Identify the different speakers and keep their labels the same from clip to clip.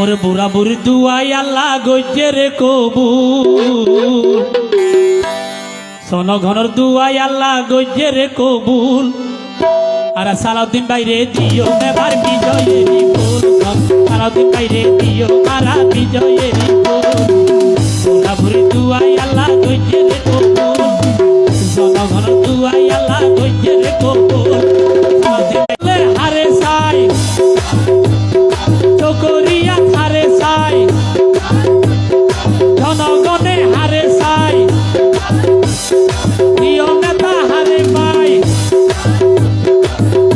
Speaker 1: ওর বুড়া বুড়ি দুয়াই আল্লাহ গজ্জের কবু সন ঘনর দুয়াই আল্লাহ গজ্জের কবুল। আর সালাউদ্দিন বাইরে দিও নেবার বিজয়ের সালাউদ্দিন বাইরে দিও মারা বিজয়ের বুড়া বুড়ি দুয়াই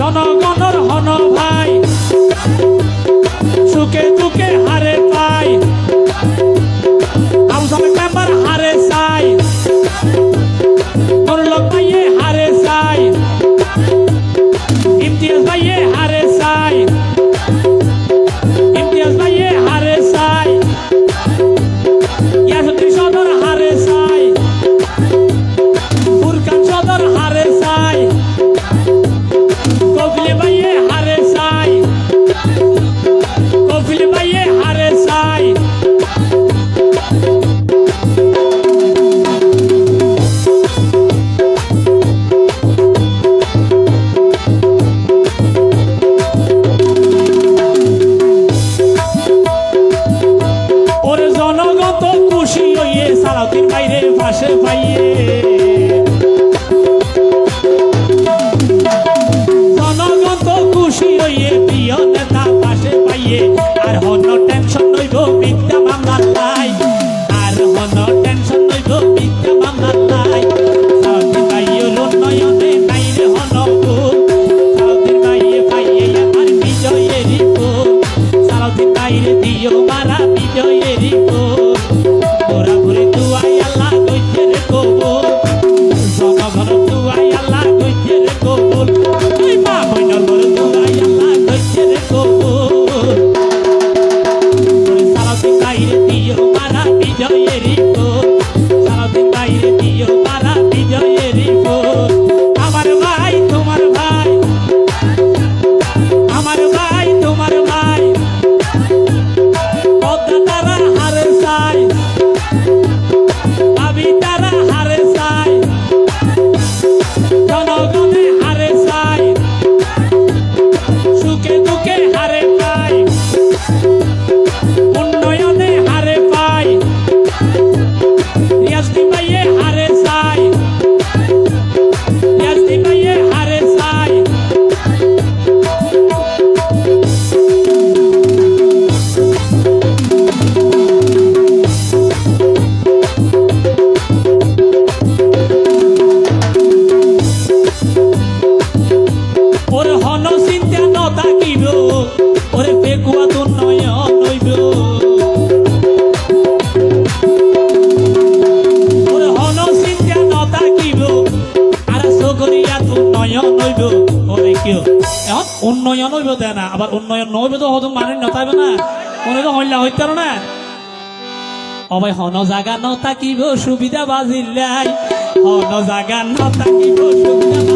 Speaker 1: Oh no. উন্নয়ন হইব দেয় না। আবার উন্নয়ন নহইব তো হতো মানুষ নতাইবে না। উনি তো হইলা হইতে না। অবাই হন জাগা ন থাকিব সুবিধা বাজিল্লাই। হন জাগা ন থাকিব সুবিধা